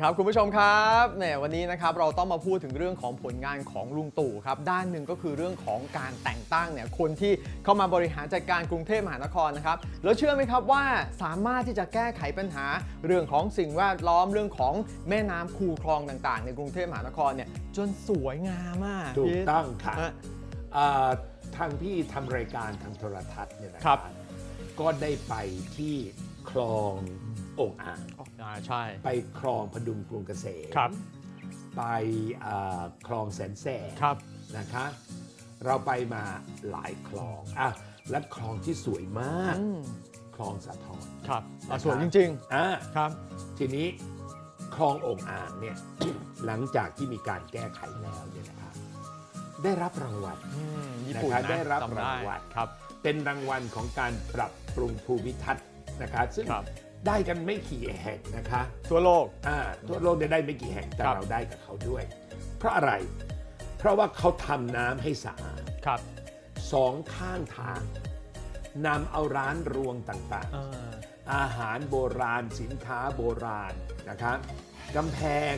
ครับ คุณผู้ชมครับเนี่ยวันนี้นะครับเราต้องมาพูดถึงเรื่องของผลงานของลุงตู่ครับด้านหนึ่งก็คือเรื่องของการแต่งตั้งเนี่ยคนที่เข้ามาบริหารจัดการกรุงเทพมหานครนะครับแล้วเชื่อไหมครับว่าสามารถที่จะแก้ไขปัญหา เรื่องของสิ่งแวดล้อมเรื่องของแม่น้ำคูคลองต่างๆ ในกรุงเทพมหานครเนี่ยจนสวยงามมากถูกต้องค่ะฮะอ่าทางพี่ทำรายการทางโทรทัศน์เนี่ยนะคครัรับบก็ได้ไปที่คลอง องอ่างอ่าใช่ไปคลองพดุงกรุงเกษมครับไปอ่าคลองแสนแสบครับอืมคลองสะทอนครับอะนะครับสวยจริง อะๆ ครับ ทีนี้คลององอ่างเนี่ย หลังจากที่มีการแก้ไขแล้วเนี่ยนะครับได้รับรางวัล อืมญี่ปุ่นนะครับนะได้รับจำรางวัล ครับ เป็นรางวัลของการปรับปรุงภูมิทัศน์นะครับซึ่งครับ ได้กันไม่กี่แห่งนะคะทั่วโลกอ่าทั่วโลกเนี่ยได้ไม่กี่แห่งแต่ครับ เราได้กับเขาด้วย เพราะอะไร เพราะว่าเขาทำน้ำให้สะอาดครับสองข้างทางนำเอาร้านรวงต่างอ่าๆอาหารโบราณสินค้าโบราณนะครับกำแพง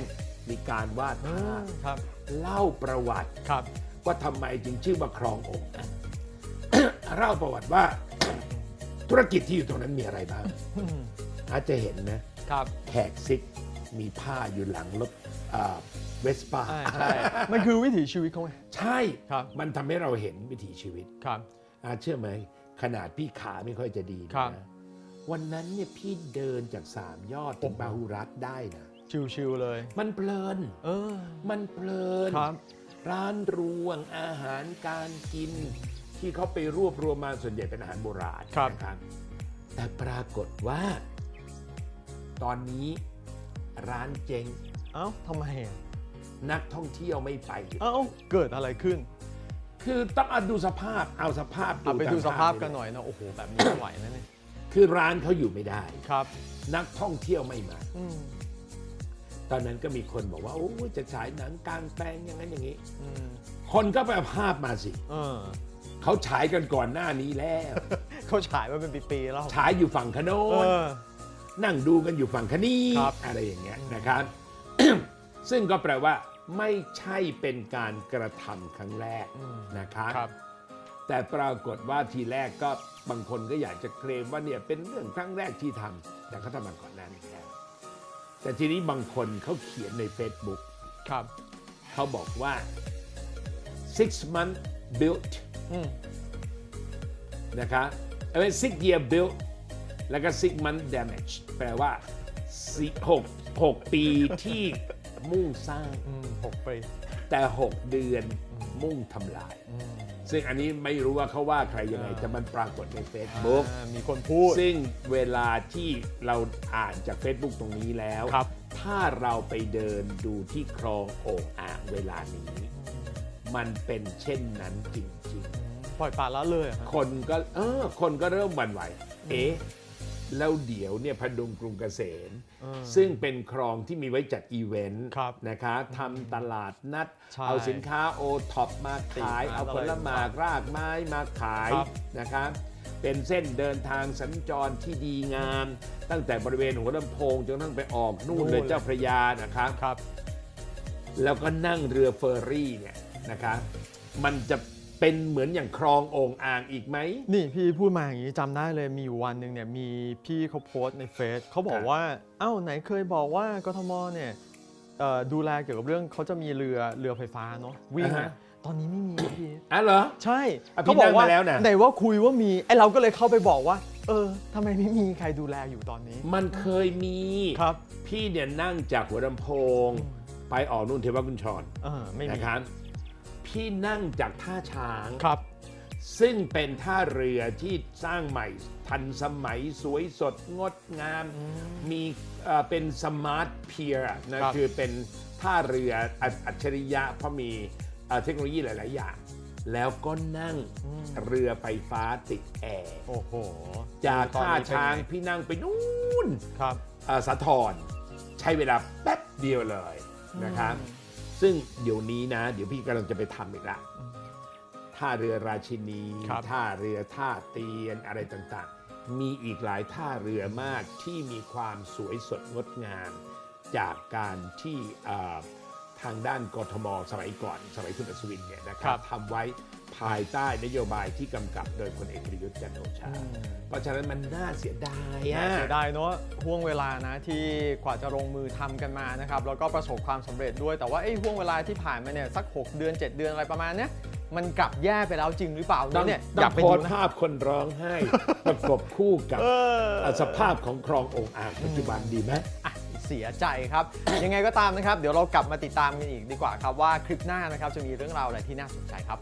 มีการวาดภาพครับเล่าประวัติครับว่าทำไมจึงชื่อว่าคลององค์ เล่าประวัติว่า ธุรกิจที่อยู่ตรงนั้นมีอะไรบ้าง อาจจะเห็นนะครับแขกซิกมีผ้าอยู่หลังรถเวสป้าใช่ใช่มันคือวิถีชีวิตเขาไงใช่ครับมันทำให้เราเห็นวิถีชีวิตครับอาเชื่อไหมขนาดพี่ขาไม่ค่อยจะดีนะครับนะวันนั้นเนี่ยพี่เดินจากสามยอดถึงโอ้โหบาหุรัตได้นะชิวๆเลย มันเพลิน เออ มันเพลินครับร้านรวงอาหารการกิน ที่เขาไปรวบรวมมาส่วนใหญ่เป็นอาหารโบราณครับนะครับแต่ปรากฏว่า ตอนนี้ร้านเจ๊งเอ้าทำไมอะนักท่องเที่ยวไม่ไป เอ้าเกิดอะไรขึ้น คือต้องเอาดูสภาพเอาสภาพเอาไปดูสภาพกันหตมน่อยนะโอ้โหแบบนี้ไม่ไหวนะเนี่ยคือร้านเขาอยู่ไม่ได้ ครับนักท่องเที่ยวไม่มา อืมตอนนั้นก็มีคนบอกว่าโอ้ยจะฉายหนังกลางแปลงอย่างนั้นอย่างนี้ อืมคนก็ไปเอาภาพมาสิเออเขาฉายกันก่อนหน้านี้แล้ว เขาฉายมาเป็นปีๆแล้วฉายอยู่ฝั่งขโนเอนอ นั่งดูกันอยู่ฝั่งคนี้ครับอะไรอย่างเงี้ยนะครับ ซึ่งก็แปลว่า ไม่ใช่เป็นการกระทำครั้งแรกอืม นะคะครับ แต่ปรากฏว่าทีแรกก็บางคนก็อยากจะเคลมว่าเนี่ยเป็นเรื่องครั้งแรกที่ทำแต่เขาทำมาก่อนหน้านี้แล้วแต่ทีนี้บางคนเขาเขียนใน Facebook ครับ เขาบอกว่า six month built อืม นะคะเอ้ย six year built แล้วก็ six month damage แปลว่าสิหกหกปีที่มุ่งสร้างอืมหกปีแต่ 6 เดือนมุ่งทำลายอืมซึ่งอันนี้ไม่รู้ว่าเขาว่าใครยังไงอ่าแต่มันปรากฏใน Facebook อ่ามีคนพูด ซึ่งเวลาที่เราอ่านจาก Facebook ตรงนี้แล้ว ครับ ถ้าเราไปเดินดูที่คลองโอ่งอ่างเวลานี้ มันเป็นเช่นนั้นจริงปล่อยปละละเลยเหรอๆฮะคนก็เออคนก็เริ่มหวั่นไหว เอ๊ะ แล้วเดี๋ยวเนี่ยพดุงกรุงเกษมเออซึ่งเป็นคลองที่มีไว้จัดอีเวนต์ครับนะคะทำตลาดนัดใช่เอาสินค้าโอท็อปมาขายติดมาเอาผลไม้รากไม้มาขายครับนะคะเป็นเส้นเดินทางสัญจรที่ดีงาม ตั้งแต่บริเวณหัวลำโพงจนทั้งไปออกนู่นเลยเจ้าพระยานะครับครับ แล้วก็นั่งเรือเฟอร์รี่เนี่ยนะคะมันจะ เป็นเหมือนอย่างคลองโอ่งอ่างอีกไหม นี่พี่พูดมาอย่างนี้จำได้เลยมีอยู่วันหนึ่งเนี่ยมีพี่เขาโพสต์ในเฟซเขาบอกครับว่า เอ้าไหนเคยบอกว่ากทมเนี่ยเอ่อดูแลเกี่ยวกับเรื่องเขาจะมีเรือเรือไฟฟ้าเนาะวิ่งนะตอนนี้ไม่มีพี่ อะเหรอ ใช่อะพี่เขาบอกว่านั่งมาแล้วนะ ไหนว่าคุยว่ามีไอเราก็เลยเข้าไปบอกว่า เออทำไมไม่มีใครดูแลอยู่ตอนนี้มันเคยมี ครับพี่เนี่ยนั่งจากหัวลำโพง ไปออกนู่นเทวกุญชรเออไม่มีนะครับ พี่นั่งจากท่าช้าง ครับ ซึ่งเป็นท่าเรือที่สร้างใหม่ทันสมัยสวยสดงดงาม มีเอ่อเป็นสมาร์ทเพียร์นะ ครับ คือเป็นท่าเรืออัจอัจฉริยะเพราะมีเอ่อเทคโนโลยีหลาย ๆ อย่าง แล้วก็นั่งเรือไฟฟ้าติดแอร์ โอ้โหจากตอนท่านี้เป็นช้างไงพี่นั่งไปนู่น ครับ เอ่อสะทอนใช้เวลาแป๊บเดียวเลยนะครับ ซึ่งเดี๋ยวนี้นะ เดี๋ยวพี่กำลังจะไปทำอีกละท่าเรือราชินีครับ ท่าเรือท่าเตียนอะไรต่างๆ มีอีกหลายท่าเรือมากที่มีความสวยสดงดงามจากการที่เอ่อ ทางด้านกทม สมัยก่อน สมัยคุณอัศวินเนี่ยนะคครัรับบทำไว้ภายใต้นโยบายที่กำกับโดยพลเอกประยุทธ์จันทร์โอชา เพราะฉะนั้นมันน่าเสียดายอะเสียดายเนาะห่วงเวลานะที่กว่าจะลงมือทำกันมานะครับแล้วก็ประสบความสำเร็จด้วยแต่ว่าไอ้ห่วงเวลาที่ผ่านมาเนี่ยสัก 6 เดือน 7 เดือนอะไรประมาณเนี้ยมันกลับแย่ไปแล้วจริงหรือเปล่าต้องเนี่ยอต้ยาอกงไปโพดูสต์นะภาพคนร้องไห้ประกบคู่กับเออสภาพของคลององอ่างปัจจุบันดีไหมอะ เสียใจครับ ยังไงก็ตามนะครับ เดี๋ยวเรากลับมาติดตามกันอีกดีกว่าครับว่าคลิปหน้านะครับจะมีเรื่องราวอะไรที่น่าสนใจครับ